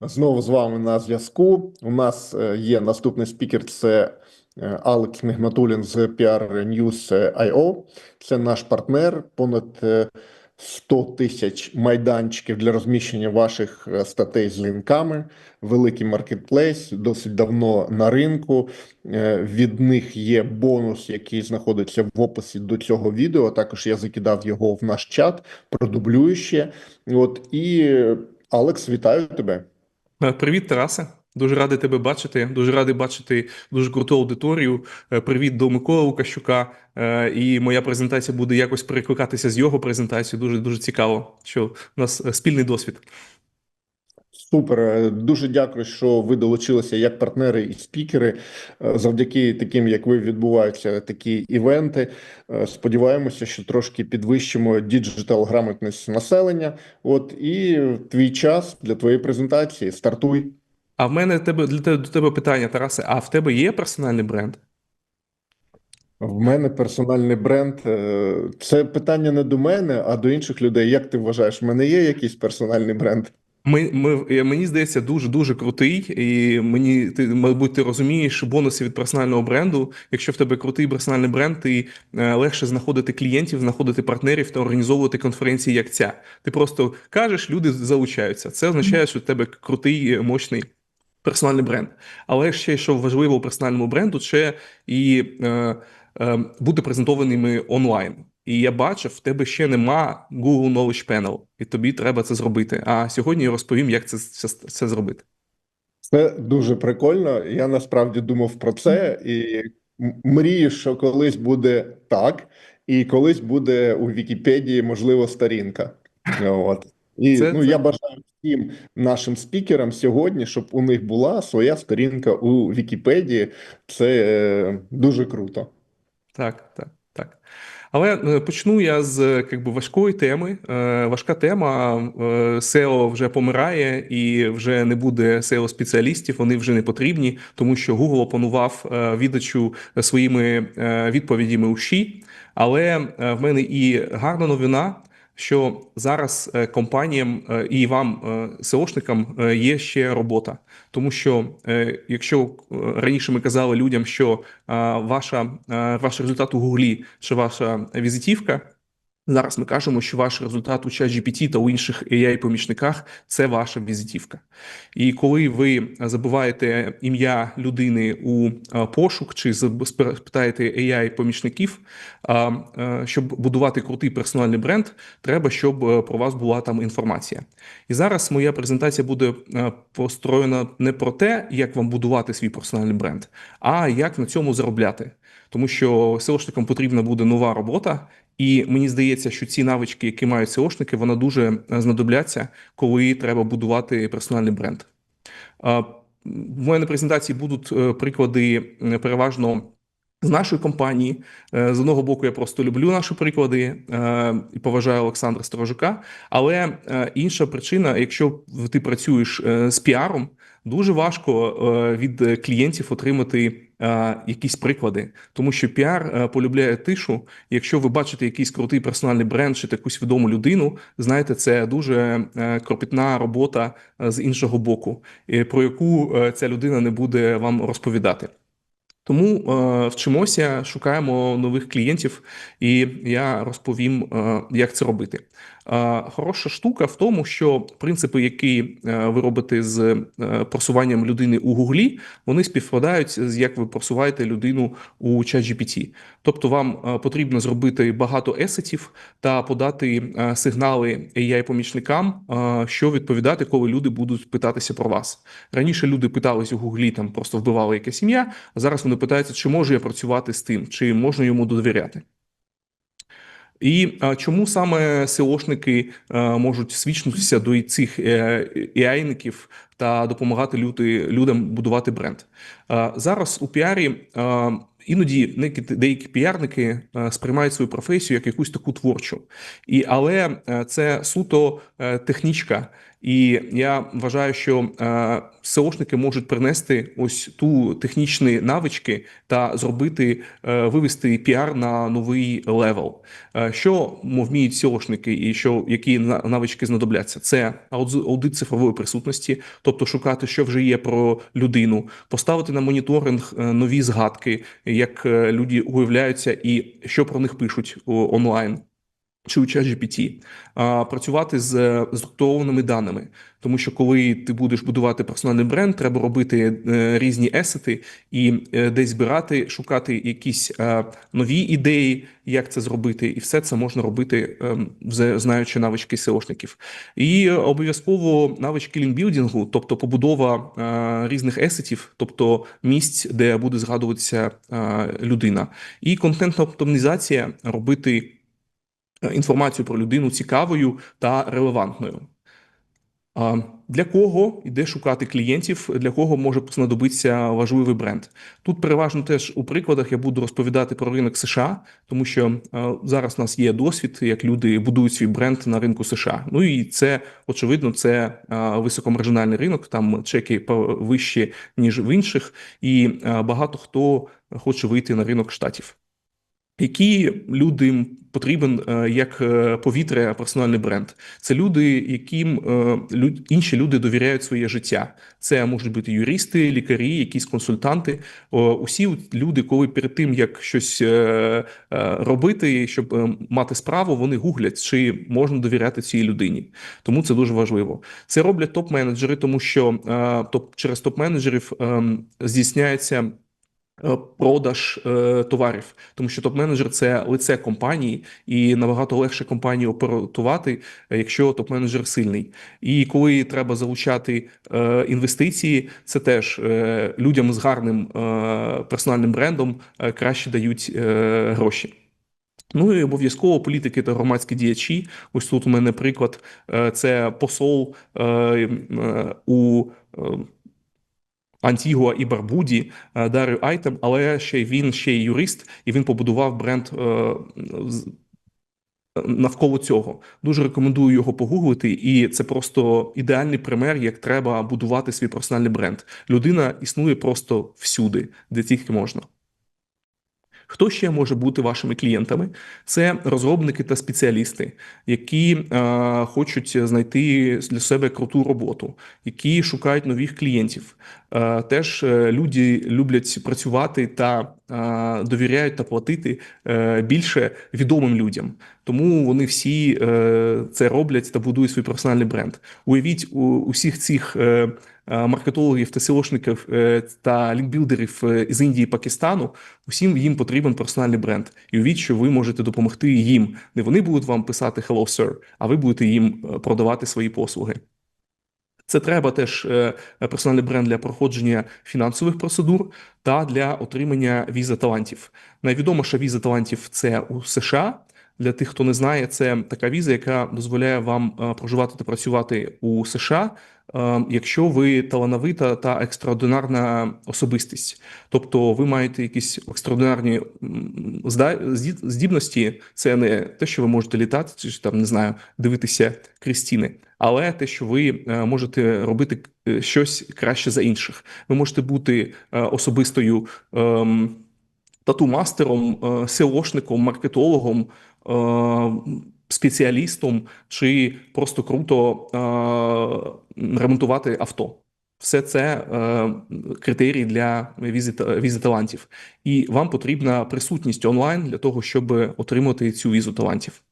Знову з вами на зв'язку. У нас е, є наступний спікер. Це е, Алекс Мігнатулін з PR News IO. Це наш партнер. Понад е, 100 тисяч майданчиків для розміщення ваших е, статей з лінками. Великий маркетплейс, досить давно на ринку. Е, Від них є бонус, який знаходиться в описі до цього відео. Також я закидав його в наш чат, продублюю ще. От і е, Алекс, вітаю тебе. Е, Привіт, Тарасе. Дуже радий тебе бачити. Дуже радий бачити дуже круту аудиторію. Е, Привіт до Миколи Лукащука. Е, І моя презентація буде якось перекликатися з його презентацією. Дуже дуже цікаво, що у нас спільний досвід. Супер, Е, дуже дякую, що ви долучилися як партнери і спікери. Е, Завдяки таким, як ви, відбуваються такі івенти. Е, Сподіваємося, що трошки підвищимо діджитал грамотність населення. От і твій час для твоєї презентації. Стартуй. А в мене тебе для тебе до тебе питання, Тарасе. А в тебе є персональний бренд? В мене персональний бренд. Це питання не до мене, а до інших людей. Як ти вважаєш, в мене є якийсь персональний бренд? Ми, ми, е, мені здається, дуже дуже крутий, і мені ти, мабуть, ти розумієш бонуси від персонального бренду. Якщо в тебе крутий персональний бренд, ти е, легше знаходити клієнтів, знаходити партнерів та організовувати конференції, як ця. Ти просто кажеш, люди залучаються. Це означає, що в тебе крутий, е, мощний персональний бренд. Але ще що важливо у персональному бренду, це і е, е, бути презентованими онлайн. І я бачив, в тебе ще нема Google Knowledge Panel, і тобі треба це зробити. А сьогодні я розповім, як це, це, це зробити. Це дуже прикольно. Я насправді думав про це і мрію, що колись буде так, і колись буде у Вікіпедії, можливо, сторінка. От. І Це- ну, це- я бажаю всім нашим спікерам сьогодні, щоб у них була своя сторінка у Вікіпедії. Це е, дуже круто. Так, так, так. Але е, почну я з е, би, важкої теми. Е, Важка тема. SEO вже помирає і вже не буде SEO-спеціалістів, вони вже не потрібні, тому що Google опанував відачу своїми відповідями у ШІ. Але в мене і гарна новина. Що зараз е, компаніям е, і вам, СОшникам, е, є ще робота, тому що якщо раніше ми казали людям, що ваша, ваш результат у Гуглі чи ваша візитівка. Зараз ми кажемо, що ваш результат у ChatGPT та у інших AI-помічниках це ваша візитівка. І коли ви забуваєте ім'я людини у пошук чи заб- спи- питаєте AI-помічників, а, а, щоб будувати крутий персональний бренд, треба, щоб е, про вас була там інформація. І зараз моя презентація буде е, построєна не про те, як вам будувати свій персональний бренд, а як на цьому заробляти. Тому що SEOшникам потрібна буде нова робота, і мені здається, що ці навички, які мають SEOшники, вона дуже е, знадобляться, коли треба будувати персональний бренд. В мене презентації будуть е, приклади е, переважно. З нашої компанії з одного боку, я просто люблю наші приклади і поважаю Олександра Сторожука. Але інша причина, якщо ти працюєш з піаром, дуже важко е, від клієнтів отримати е, якісь приклади, тому що піар е, полюбляє тишу. Якщо ви бачите якийсь крутий персональний бренд чи якусь відому людину, знаєте, це дуже кропітна робота з іншого боку, про яку ця людина не буде вам розповідати. Тому е, вчимося, шукаємо нових клієнтів, і я розповім, е, як це робити. Хороша штука в тому, що принципи, які е, ви робите з е, просуванням людини у Гуглі, вони співпадають з як ви просуваєте людину у ChatGPT. Тобто, вам е, потрібно зробити багато есетів та подати сигнали AI-помічникам, е, що відповідати, коли люди будуть питатися про вас. Раніше люди питались у Гуглі, там просто вбивали якесь ім'я. А зараз вони питаються, чи можу я працювати з тим, чи можна йому довіряти. І чому саме СЕОшники можуть свідчитися до цих іайників та допомагати люди, людям будувати бренд? Зараз у піарі іноді деякі піарники сприймають свою професію як якусь таку творчу, і але е, це суто е, технічка. І я вважаю, що е, SEOшники можуть принести ось ту технічні навички та зробити е, вивести піар на новий левел. Е, Що вміють SEOшники і що які на- навички знадобляться? Це аудит цифрової присутності, тобто шукати, що вже є про людину, поставити на моніторинг нові згадки, як люди уявляються і що про них пишуть онлайн. Чи у ChatGPT, а працювати з структурованими даними, тому що коли ти будеш будувати персональний бренд, треба робити е, різні есети і е, десь збирати, шукати якісь е, нові ідеї, як це зробити, і все це можна робити, знаючи навички SEOшників. І обов'язково навички лінбілдингу, тобто побудова різних есетів, тобто місць, де буде згадуватися людина, і контентна оптимізація робити інформацію про людину цікавою та релевантною. Для кого йде шукати клієнтів, для кого може знадобитися важливий бренд? Тут переважно теж у прикладах я буду розповідати про ринок США, тому що е, зараз у нас є досвід, як люди будують свій бренд на ринку США. Ну і це очевидно, це е, високомаржинальний ринок. Там чеки вищі ніж в інших, і е, багато хто хоче вийти на ринок штатів. Які людям потрібен е, як е, повітря персональний бренд? Це люди, яким е, інші люди довіряють своє життя. Це можуть бути юристи, лікарі, якісь консультанти. Усі люди, коли перед тим як щось робити, щоб е, мати справу, вони гуглять, чи можна довіряти цій людині. Тому це дуже важливо. Це роблять топ-менеджери, тому що топ через топ-менеджерів ем, здійсняється продаж е, товарів, тому що топ-менеджер це лице компанії, і набагато легше компанії оператувати, е, якщо топ-менеджер сильний. І коли треба залучати е, інвестиції, це теж е, людям з гарним е, персональним брендом е, краще дають е, гроші. Ну і обов'язково політики та громадські діячі. Ось тут у мене приклад. е, Це посол е, е, у е, Антігуа і Барбуді е, Дарю Айтем, але ще він ще й юрист, і він побудував бренд е, навколо цього. Дуже рекомендую його погуглити, і це просто ідеальний пример, як треба будувати свій персональний бренд. Людина існує просто всюди, де тільки можна. Хто ще може бути вашими клієнтами? Це розробники та спеціалісти, які е, хочуть знайти для себе круту роботу, які шукають нових клієнтів. Е, теж е, люди люблять працювати та довіряють та платити е, більше відомим людям. Тому вони всі е, це роблять та будують свій персональний бренд. Уявіть у усіх цих. Е, е, Маркетологів та SEOшників е, та лінкбілдерів е, з Індії і Пакистану усім їм потрібен персональний бренд. І уявіть, що ви можете допомогти їм. Не вони будуть вам писати «Hello, sir», а ви будете їм е, продавати свої послуги. Це треба теж е, персональний бренд для проходження фінансових процедур та для отримання візи талантів. Найвідоміша віза талантів це у США. Для тих, хто не знає, це така віза, яка дозволяє вам е, проживати та працювати у США, якщо ви талановита та екстраординарна особистість. Тобто ви маєте якісь екстраординарні здібності. Це не те, що ви можете літати, чи там не знаю, дивитися Крістіни, але те, що ви е, можете робити е, щось краще за інших. Ви можете бути е, особистою. ем, тату-мастером, е, SEOшником, маркетологом, е, спеціалістом чи просто круто е, ремонтувати авто. Все це е, критерії для візи, візи талантів. І вам потрібна присутність онлайн для того, щоб отримати цю візу талантів.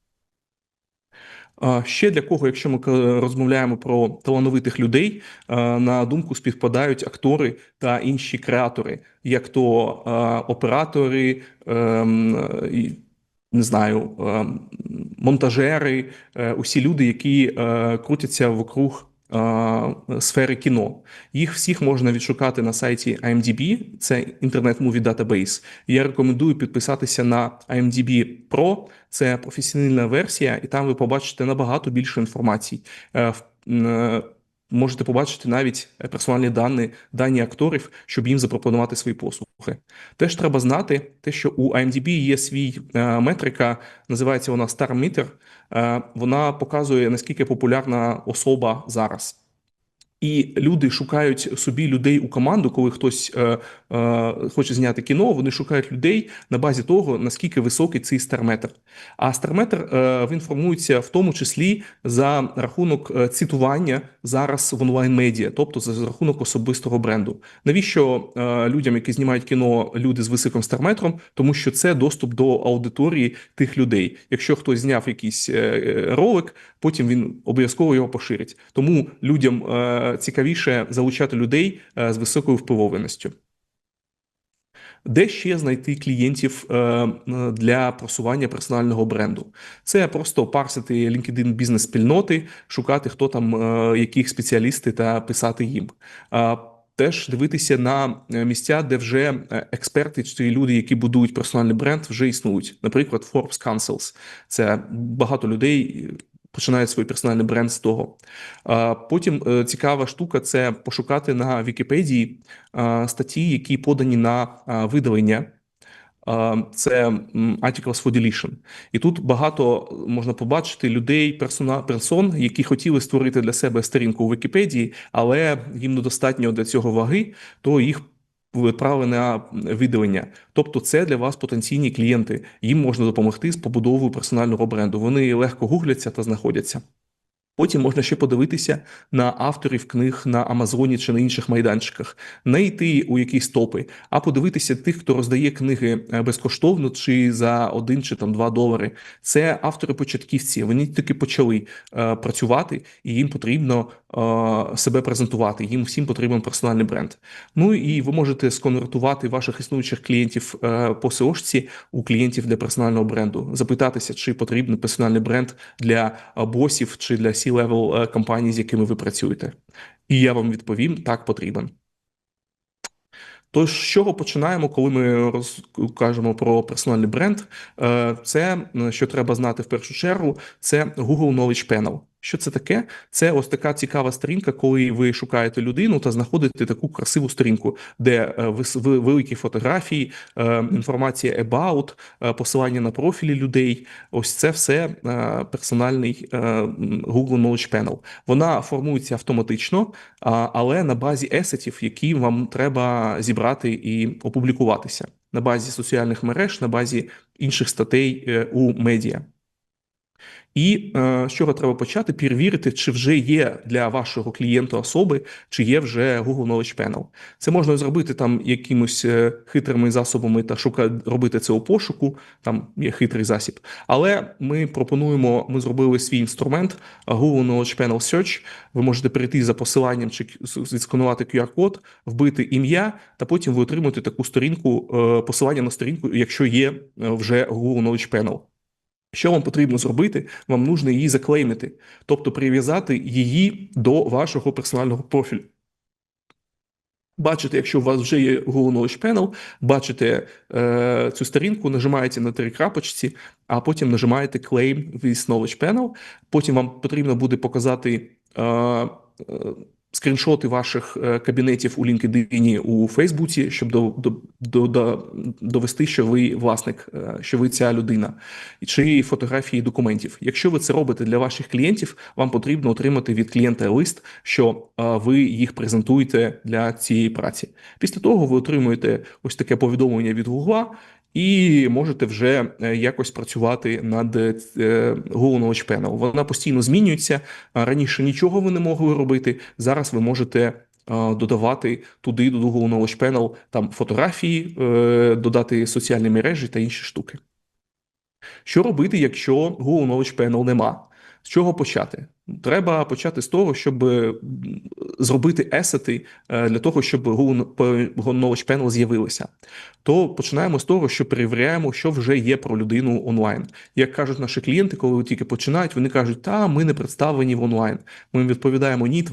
Ще для кого, якщо ми розмовляємо про талановитих людей, е, на думку співпадають актори та інші креатори, як то е, оператори, ем, не знаю, ем, монтажери, е, усі люди, які е, крутяться вокруг е, сфери кіно. Їх всіх можна відшукати на сайті IMDb, це інтернет муві Database. Я рекомендую підписатися на IMDb Pro, це професійна версія, і там ви побачите набагато більше інформації. Можете побачити навіть е, персональні дані, дані акторів, щоб їм запропонувати свої послуги. Теж треба знати те, що у IMDb є свій е, метрика, називається вона Star Meter. Е, Вона показує наскільки популярна особа зараз. І люди шукають собі людей у команду, коли хтось е, е, хоче зняти кіно. Вони шукають людей на базі того, наскільки високий цей старметр. А старметр е, він формується в тому числі за рахунок е, цитування зараз в онлайн медіа, тобто за рахунок особистого бренду. Навіщо е, людям, які знімають кіно, люди з високим старметром? Тому що це доступ до аудиторії тих людей. Якщо хтось зняв якийсь е, е, ролик, потім він обов'язково його поширить. Тому людям е, цікавіше залучати людей е, з високою впливовленістю. Де ще знайти клієнтів е, для просування персонального бренду? Це просто парсити LinkedIn бізнес-спільноти, шукати, хто там, е, яких спеціалісти, та писати їм. Теж дивитися на місця, де вже експерти чи люди, які будують персональний бренд, вже існують. Наприклад, Forbes Councils. Це багато людей починають свій персональний бренд з того. Потім е, цікава штука це пошукати на Вікіпедії статті, які подані на видалення. Це Articles for Deletion. І тут багато можна побачити людей, персона, персон, які хотіли створити для себе сторінку у Вікіпедії, але їм недостатньо для цього ваги, то їх відправили на видалення. Тобто, це для вас потенційні клієнти. Їм можна допомогти з побудовою персонального бренду. Вони легко гугляться та знаходяться. Потім можна ще подивитися на авторів книг на Амазоні чи на інших майданчиках, не йти у якісь топи, а подивитися тих, хто роздає книги е, безкоштовно чи за один чи там два долари. Це автори-початківці. Вони тільки почали е, працювати, і їм потрібно е, себе презентувати. Їм всім потрібен персональний бренд. Ну і ви можете сконвертувати ваших існуючих клієнтів е, по SEO-шці у клієнтів для персонального бренду, запитатися, чи потрібен персональний бренд для е, босів чи для C-level е, компаній, з якими ви працюєте. І я вам відповім: так потрібен. Тож, з чого починаємо, коли ми розкажемо про персональний бренд? Е, Це е, що треба знати в першу чергу, це Google Knowledge Panel. Що це таке? Це ось така цікава сторінка, коли ви шукаєте людину та знаходите таку красиву сторінку, де е, великі фотографії, е, інформація about, е, посилання на профілі людей. Ось це все персональний Google Knowledge Panel. Вона формується автоматично, але на базі есетів, які вам треба зібрати і опублікуватися на базі соціальних мереж, на базі інших статей у медіа. І е, з чого треба почати? Перевірити, чи вже є для вашого клієнта особи, чи є вже Google Knowledge Panel. Це можна зробити там якимось е, хитрими засобами та шукати робити це у пошуку. Там є хитрий засіб. Але ми пропонуємо, ми зробили свій інструмент Google Knowledge Panel Search. Ви можете перейти за посиланням чи відсканувати QR-код, вбити ім'я, та потім ви отримуєте таку сторінку, е, посилання на сторінку, якщо є вже Google Knowledge Panel. Що вам потрібно зробити? Вам нужно її заклеймити, тобто прив'язати її до вашого персонального профілю. Бачите, якщо у вас вже є Google Knowledge Panel, бачите е, цю сторінку, нажимаєте на три крапочці, а потім нажимаєте Claim with Knowledge Panel. Потім вам потрібно буде показати е, е, скріншоти ваших е, кабінетів у LinkedIn, у Фейсбуці, щоб до, до, до, до, довести, що ви власник, е, що ви ця людина, чи фотографії документів. Якщо ви це робите для ваших клієнтів, вам потрібно отримати від клієнта лист, що е, ви їх презентуєте для цієї праці. Після того ви отримуєте ось таке повідомлення від Google, і можете вже е, якось працювати над е, Google Knowledge Panel. Вона постійно змінюється. Раніше нічого ви не могли робити. Зараз ви можете е, додавати туди до Google Knowledge Panel там фотографії, е, додати соціальні мережі та інші штуки. Що робити, якщо Google Knowledge Panel нема? З чого почати? Треба почати з того, щоб зробити есети е, для того, щоб Google Knowledge Panel з'явилися. То починаємо з того, що перевіряємо, що вже є про людину онлайн. Як кажуть наші клієнти, коли тільки починають, вони кажуть, та ми не представлені в онлайн. Ми відповідаємо, ні,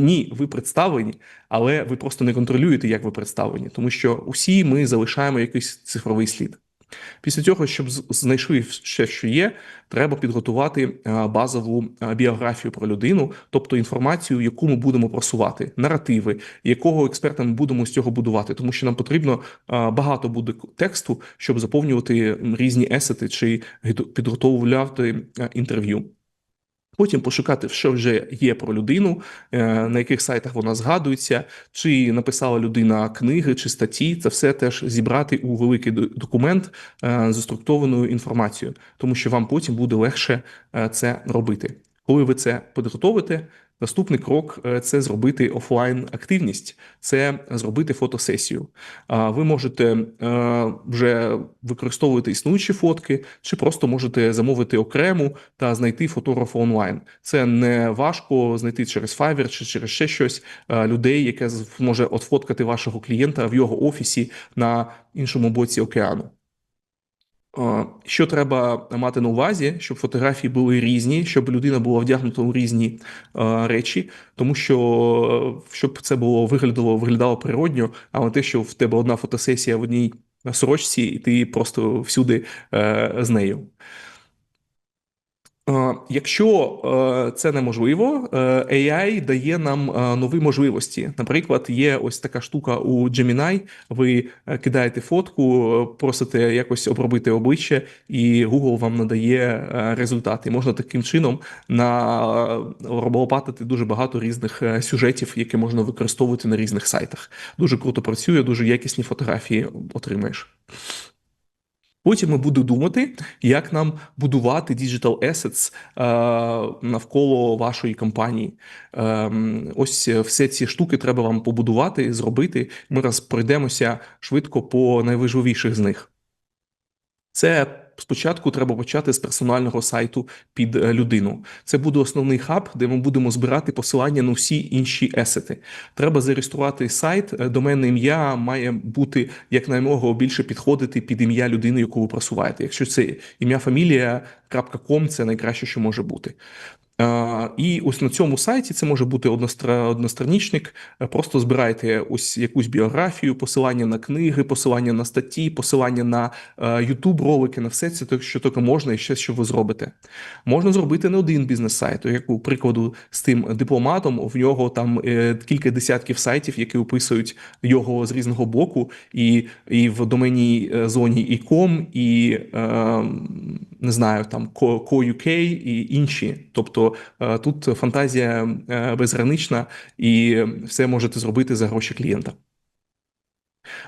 ні, ви представлені, але ви просто не контролюєте, як ви представлені, тому що усі ми залишаємо якийсь цифровий слід. Після цього, щоб знайшли ще, що є, треба підготувати е, базову е, біографію про людину, тобто інформацію, яку ми будемо просувати, наративи, якого експерта ми будемо з цього будувати, тому що нам потрібно е, багато буде тексту, щоб заповнювати різні есети чи підготовляти інтерв'ю. Потім пошукати, що вже є про людину, е, на яких сайтах вона згадується, чи написала людина книги чи статті. Це все теж зібрати у великий документ е, з структурованою інформацією, тому що вам потім буде легше е, це робити. Коли ви це підготовите, наступний крок е, це зробити офлайн активність, це зробити фотосесію. Ви можете е, вже використовувати існуючі фотки, чи просто можете замовити окрему та знайти фотографа онлайн. Це не важко знайти через Fiverr чи через ще щось е, людей, яке зможе отфоткати вашого клієнта в його офісі на іншому боці океану. Е, Що треба мати на увазі, щоб фотографії були різні, щоб людина була вдягнута у різні е, речі, тому що е, щоб це було виглядало виглядало природньо, а не те, що в тебе одна фотосесія в одній сорочці, і ти просто всюди з нею. Е, Якщо е, це неможливо, е, AI дає нам нові можливості. Наприклад, є ось така штука у Gemini. Ви кидаєте фотку, просите якось обробити обличчя, і Google вам надає результати. Можна таким чином на лопатити дуже багато різних сюжетів, які можна використовувати на різних сайтах. Дуже круто працює, дуже якісні фотографії отримаєш. Потім ми будемо думати, як нам будувати digital assets е, навколо вашої компанії. Ем, Ось все ці штуки треба вам побудувати, зробити. Ми раз пройдемося швидко по найважливіших з них. Це спочатку треба почати з персонального сайту під е, людину. Це буде основний хаб, де ми будемо збирати посилання на всі інші есети. Треба зареєструвати сайт. е, Доменне ім'я має бути якнаймога більше підходити під ім'я людини, яку ви просуваєте. Якщо це ім'я фамілія .com, це найкраще, що може бути. Е, І ось на цьому сайті це може бути одностра- одностранічник. Е, Просто збирайте ось якусь біографію, посилання на книги, посилання на статті, посилання на YouTube ролики, на все це, що тільки можна, і ще що ви зробите. Можна зробити не один бізнес-сайт, як у прикладу з тим дипломатом. В нього там е, кілька десятків сайтів, які описують його з різного боку, і, і в доменній е, зоні і com, і е, не знаю, там Co.uk і інші. Тобто е, тут фантазія е, безгранична, і все можете зробити за гроші клієнта.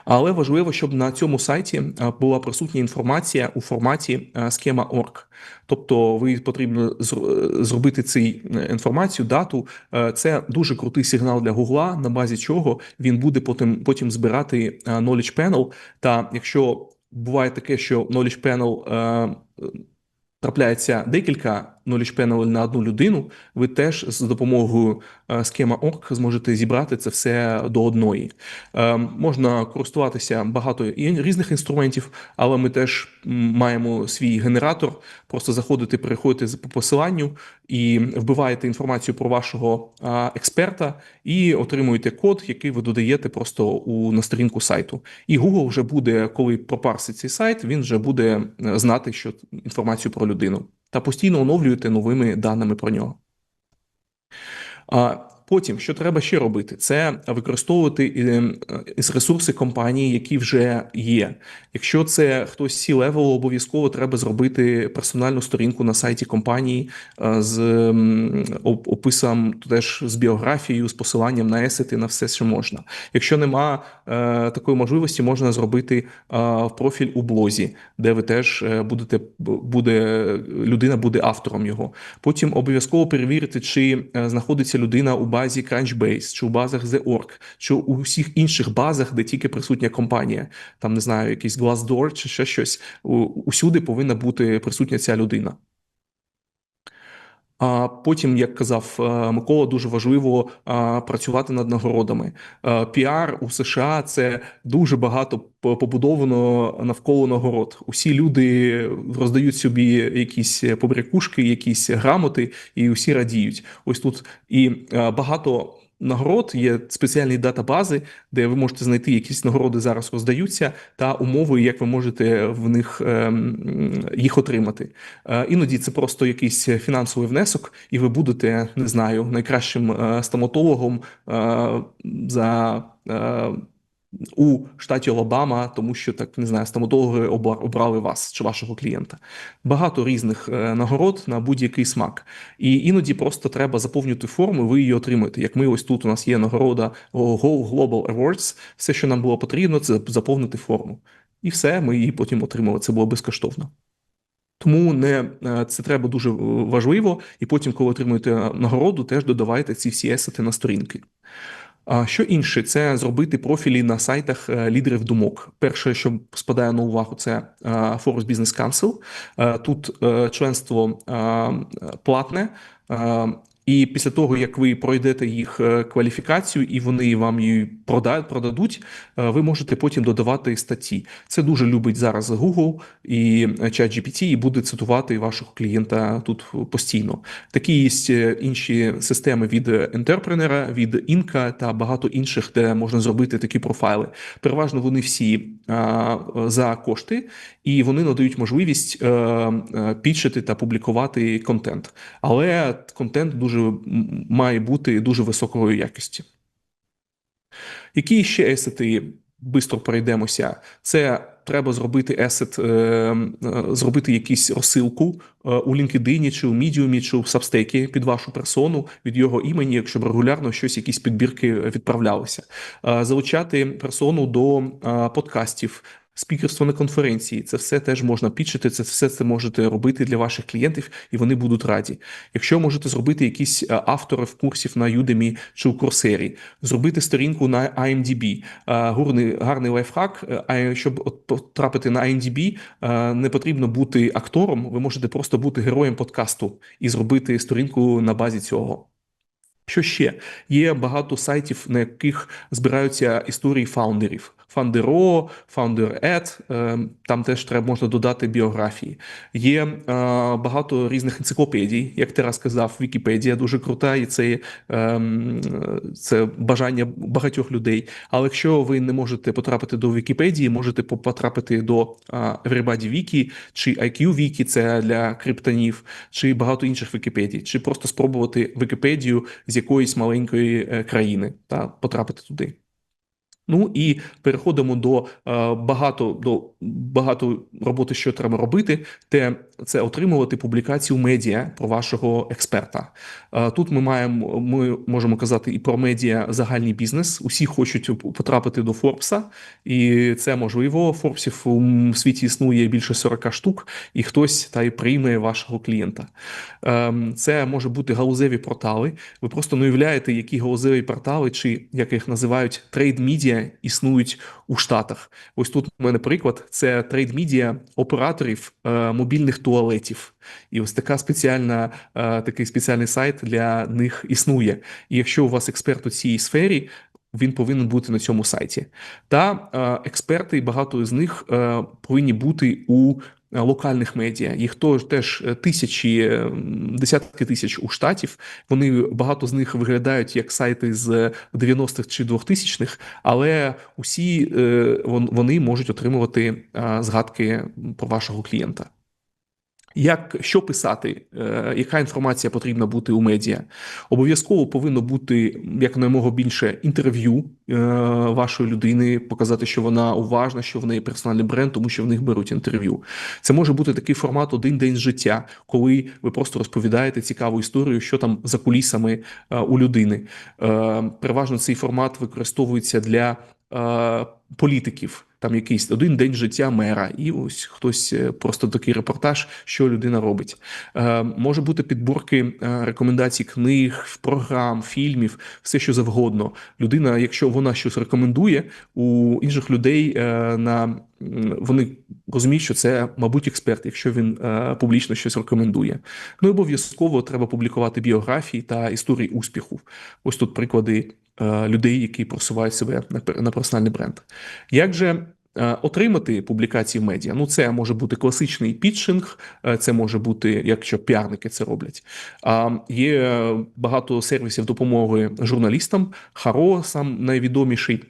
Але важливо, щоб на цьому сайті е, була присутня інформація у форматі схема org. Тобто, ви потрібно зробити цю інформацію, дату. Це дуже крутий сигнал для Гугла, на базі чого він буде потім, потім збирати knowledge panel. Та якщо буває таке, що knowledge panel трапляється декілька knowledge panel на одну людину, ви теж з допомогою е, схема org зможете зібрати це все до одної. Е, Можна користуватися багато різних інструментів, але ми теж маємо свій генератор. Просто заходите, переходите по посиланню і вбиваєте інформацію про вашого експерта і отримуєте код, який ви додаєте просто у на сторінку сайту. І Google вже буде, коли пропарсить цей сайт, він вже буде е, знати, що інформацію про людину, та постійно оновлюєте новими даними про нього. Потім, що треба ще робити, це використовувати е, із ресурси компанії, які вже є. Якщо це хтось C-level, обов'язково треба зробити персональну сторінку на сайті компанії е, з описом теж з біографією, з посиланням на есети, на все, що можна. Якщо нема е, такої можливості, можна зробити е, профіль у блозі, де ви теж е, будете буде людина буде автором його. Потім обов'язково перевірити, чи е, знаходиться людина у базі Crunchbase, чи у базах The.org, чи у всіх інших базах, де тільки присутня компанія. Там не знаю, якийсь Glassdoor чи ще щось. Усюди повинна бути присутня ця людина. Потім, як казав е, Микола, дуже важливо працювати над нагородами. Е, Піар у США це дуже багато побудовано навколо нагород. Усі люди роздають собі якісь побрякушки, якісь грамоти, і усі радіють. Ось тут і е, багато нагород, є спеціальні датабази, де ви можете знайти якісь нагороди зараз роздаються, та умови, як ви можете в них ем, їх отримати. Е, Іноді це просто якийсь фінансовий внесок, і ви будете, не знаю, найкращим е, стоматологом е, за. У штаті Алабама, тому що так не знаю, стоматологи обрали вас чи вашого клієнта. Багато різних е, нагород на будь-який смак. І іноді просто треба заповнювати форму, ви її отримаєте. Як ми ось тут у нас є нагорода Go Global Awards. Все, що нам було потрібно, це заповнити форму. І все, ми її потім отримали. Це було безкоштовно. Тому не е, це треба дуже е, важливо, і потім, коли отримуєте нагороду, теж додавайте ці всі есети на сторінки. А що інше, це зробити профілі на сайтах е, лідерів думок. Перше, що спадає на увагу, це е, Forbes Business Council. Е, Тут членство платне. І після того, як ви пройдете їх е, кваліфікацію і вони вам її прода- продадуть, е, ви можете потім додавати статті. Це дуже любить зараз Google і ChatGPT, і буде цитувати вашого клієнта тут постійно. Такі є е, інші системи від Entrepreneur, від Inca та багато інших, де можна зробити такі профайли. Переважно вони всі за кошти, і вони надають можливість пічити та публікувати контент. Але контент дуже м, має бути дуже високої якості. Які ще есети бистро перейдемося? Це треба зробити есет, е, е, зробити якусь розсилку е, у LinkedIn, чи у Medium, чи у Substack під вашу персону від його імені, якщо б регулярно щось, якісь підбірки відправлялися. Залучати персону до подкастів. Спікерство на конференції, це все теж можна пічити, це все це можете робити для ваших клієнтів, і вони будуть раді. Якщо можете зробити якісь е, авторів курсів на Udemy чи у Coursera, зробити сторінку на IMDb. Е, Гарний, гарний лайфхак. е, А щоб потрапити на IMDb, не потрібно бути актором. Ви можете просто бути героєм подкасту і зробити сторінку на базі цього. Що ще? Є багато сайтів, на яких збираються історії фаундерів. Фаундеро, Founder.ed, е, там теж треба можна додати біографії. Є е, багато різних енциклопедій, як ти раз сказав, Вікіпедія дуже крута, і це, е, це бажання багатьох людей. Але якщо ви не можете потрапити до Вікіпедії, можете потрапити до е, Everybody Wiki чи IQ Wiki, це для криптонів, чи багато інших Вікіпедій, чи просто спробувати Вікіпедію з якоїсь маленької е, країни та потрапити туди. Ну і переходимо до е, багато до багато роботи, що треба робити. Те це отримувати публікацію медіа про вашого експерта. Е, тут ми маємо, ми можемо казати і про медіа загальний бізнес. Усі хочуть потрапити до Форбса, і це можливо. Форбсів у світі існує більше 40 штук, і хтось та й прийме вашого клієнта. Е, це може бути галузеві портали. Ви просто не уявляєте, які галузеві портали, чи як їх називають трейд-мідіа існують у Штатах. Ось тут у мене приклад: це трейд медіа операторів е, мобільних туалетів. І ось така спеціальна, е, такий спеціальний сайт для них існує. І якщо у вас експерт у цій сфері, він повинен бути на цьому сайті. Та е, експерти, багато з них е, повинні бути у локальних медіа. Їх теж тисячі, е, десятки тисяч у штатів. Вони багато з них виглядають як сайти з 90-х чи 2000-х, але усі е, вони можуть отримувати е, згадки про вашого клієнта. Як що писати, е, яка інформація потрібна бути у медіа? Обов'язково повинно бути якнаймога більше інтерв'ю е, вашої людини, показати, що вона уважна, що в неї персональний бренд, тому що в них беруть інтерв'ю. Це може бути такий формат один день життя, коли ви просто розповідаєте цікаву історію, що там за кулісами е, у людини. Е, Переважно цей формат використовується для політиків. Там якийсь один день життя мера, і ось хтось е, просто такий репортаж, що людина робить. Е, може бути підборки е, рекомендацій книг, програм, фільмів, все що завгодно. Людина, якщо вона щось рекомендує, у інших людей е, на вони розуміють, що це, мабуть, експерт, якщо він е, публічно щось рекомендує. Ну обов'язково треба публікувати біографії та історії успіху. Ось тут приклади е, людей, які просувають себе на, пер- на персональний бренд. Як же е, отримати публікації в медіа. Ну, це може бути класичний підшинг, е, це може бути, якщо піарники це роблять. А є багато сервісів допомоги журналістам. Харо сам найвідоміший.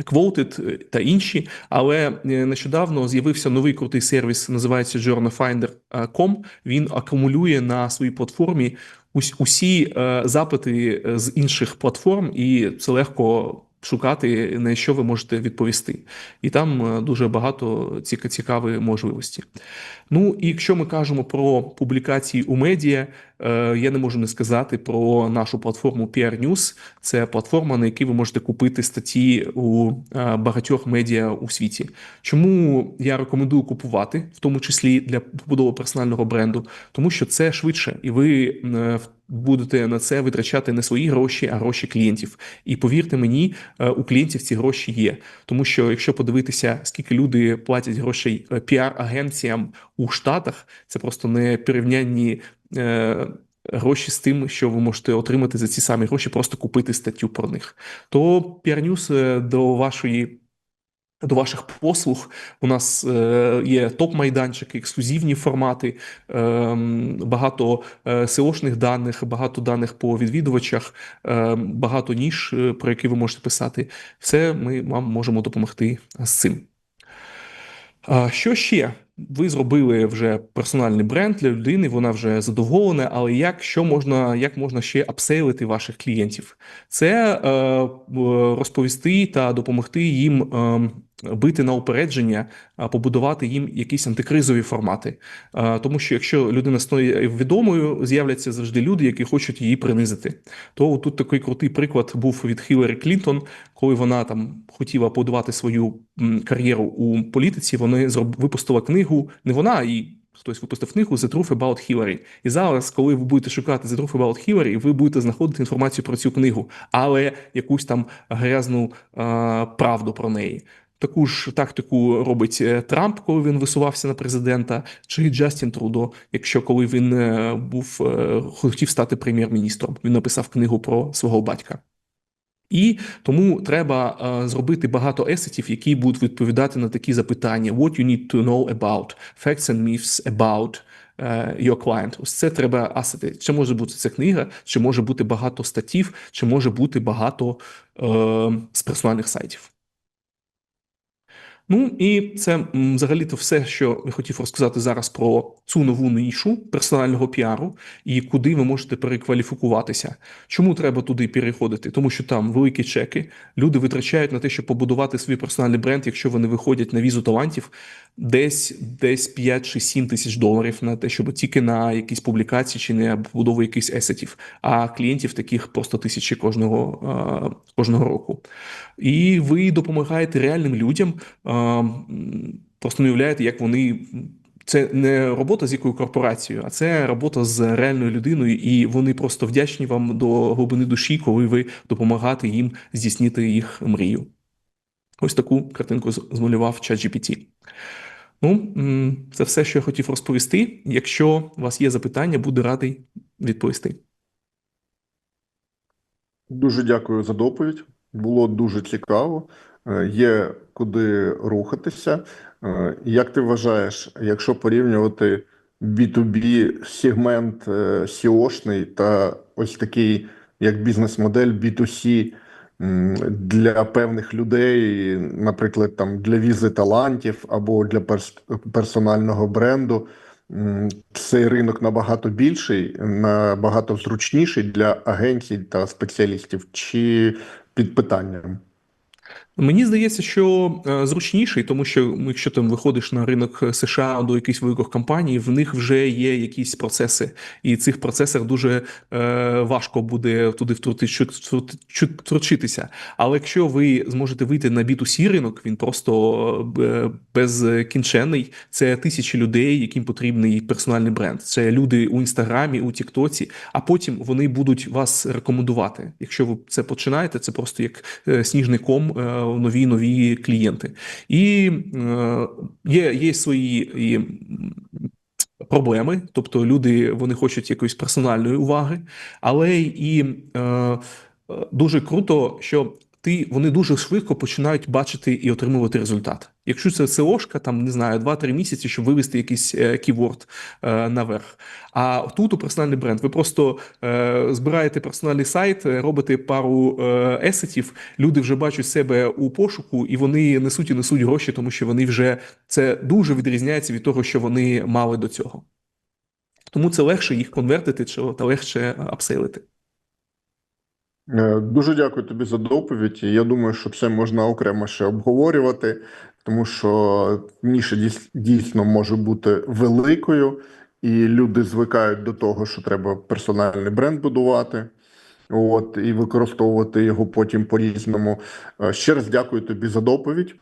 Quoted та інші, але е, нещодавно з'явився новий крутий сервіс, називається journalfinder.com. Він акумулює на своїй платформі усі е, запити е, з інших платформ, і це легко шукати, на що ви можете відповісти. І там е, дуже багато цікавих можливості. Ну і якщо ми кажемо про публікації у медіа, я не можу не сказати про нашу платформу PR News. Це платформа, на якій ви можете купити статті у е, багатьох медіа у світі. Чому я рекомендую купувати, в тому числі для побудови персонального бренду, тому що це швидше, і ви е, будете на це витрачати не свої гроші, а гроші клієнтів. І повірте мені, е, у клієнтів ці гроші є. Тому що якщо подивитися, скільки люди платять грошей е, піар-агенціям у Штатах, це просто не порівнянні. Е, Гроші з тим, що ви можете отримати за ці самі гроші, просто купити статтю про них. То PR News е, до вашої до ваших послуг у нас е, є топ-майданчики, ексклюзивні формати, е, багато SEO-шних даних, багато даних по відвідувачах, е, багато ніж, е, про які ви можете писати. Все ми вам можемо допомогти з цим. Що ще? Ви зробили вже персональний бренд для людини, вона вже задоволена, але як що можна, як можна ще апсейлити ваших клієнтів? Це е, розповісти та допомогти їм е, бити на упередження, побудувати їм якісь антикризові формати. Е, тому що якщо людина стає відомою, з'являться завжди люди, які хочуть її принизити. То тут такий крутий приклад був від Хіларі Клінтон, коли вона там хотіла подавати свою кар'єру у політиці. Вони випустила книгу, не вона, а і хтось випустив книгу The Truth About Hillary. І зараз, коли ви будете шукати The Truth About Hillary, ви будете знаходити інформацію про цю книгу, але якусь там грязну а, правду про неї. Таку ж тактику робить е, Трамп, коли він висувався на президента, чи Джастін Трудо, якщо коли він е, був е, хотів стати прем'єр-міністром. Він написав книгу про свого батька. І тому треба е, зробити багато есетів, які будуть відповідати на такі запитання: What you need to know about, facts and myths about е, your client. Ось це треба асети. Чи може бути це книга, чи може бути багато статтів, чи може бути багато е, з персональних сайтів. Ну і це взагалі-то все, що я хотів розказати зараз про цю нову нішу персонального піару і куди ви можете перекваліфікуватися. Чому треба туди переходити? Тому що там великі чеки. Люди витрачають на те, щоб побудувати свій персональний бренд, якщо вони виходять на візу талантів, десь десь 5 чи 7 тисяч доларів на те, щоб тільки на якісь публікації чи на побудову якихось есетів. А клієнтів таких просто тисячі кожного, кожного року. І ви допомагаєте реальним людям. Просто не уявляєте, як вони. Це не робота з якою корпорацією, а це робота з реальною людиною, і вони просто вдячні вам до глибини душі, коли ви допомагаєте їм здійснити їх мрію. Ось таку картинку змалював ChatGPT. Ну, це все, що я хотів розповісти. Якщо у вас є запитання, буду радий відповісти. Дуже дякую за доповідь. Було дуже цікаво. Е, Є куди рухатися. Е, Як ти вважаєш, якщо порівнювати B2B сегмент е, SEO-шний та ось такий як бізнес-модель B2C для певних людей, наприклад, там для візи талантів або для перс- персонального бренду, цей ринок набагато більший, набагато зручніший для агенцій та спеціалістів, чи під питанням? Мені здається, що е, зручніший, тому що ну, якщо там виходиш на ринок США до якихось великих компаній, в них вже є якісь процеси, і цих процесах дуже е, важко буде туди втручитися. Але якщо ви зможете вийти на B2C ринок, він просто е, безкінченний. Це тисячі людей, яким потрібний персональний бренд. Це люди у інстаграмі, у Тіктоці, а потім вони будуть вас рекомендувати. Якщо ви це починаєте, це просто як е, сніжний ком, нові нові клієнти. І е, є, є свої і, проблеми, тобто люди вони хочуть якоїсь персональної уваги, але і е, е, дуже круто, що ти вони дуже швидко починають бачити і отримувати результат. Якщо це SEO-шка, там не знаю, 2-3 місяці, щоб вивести якийсь е, ківорд е, наверх. А тут у персональний бренд ви просто е, збираєте персональний сайт, е, робите пару е, есетів, люди вже бачать себе у пошуку, і вони несуть і несуть гроші, тому що вони вже це дуже відрізняється від того, що вони мали до цього. Тому це легше їх конвертити чи та легше апсейлити. Е, Дуже дякую тобі за доповідь. Я думаю, що це можна окремо ще обговорювати, тому що ніша дійс- дійсно може бути великою, і люди звикають до того, що треба персональний бренд будувати. От і використовувати його потім по-різному. Е, Ще раз дякую тобі за доповідь.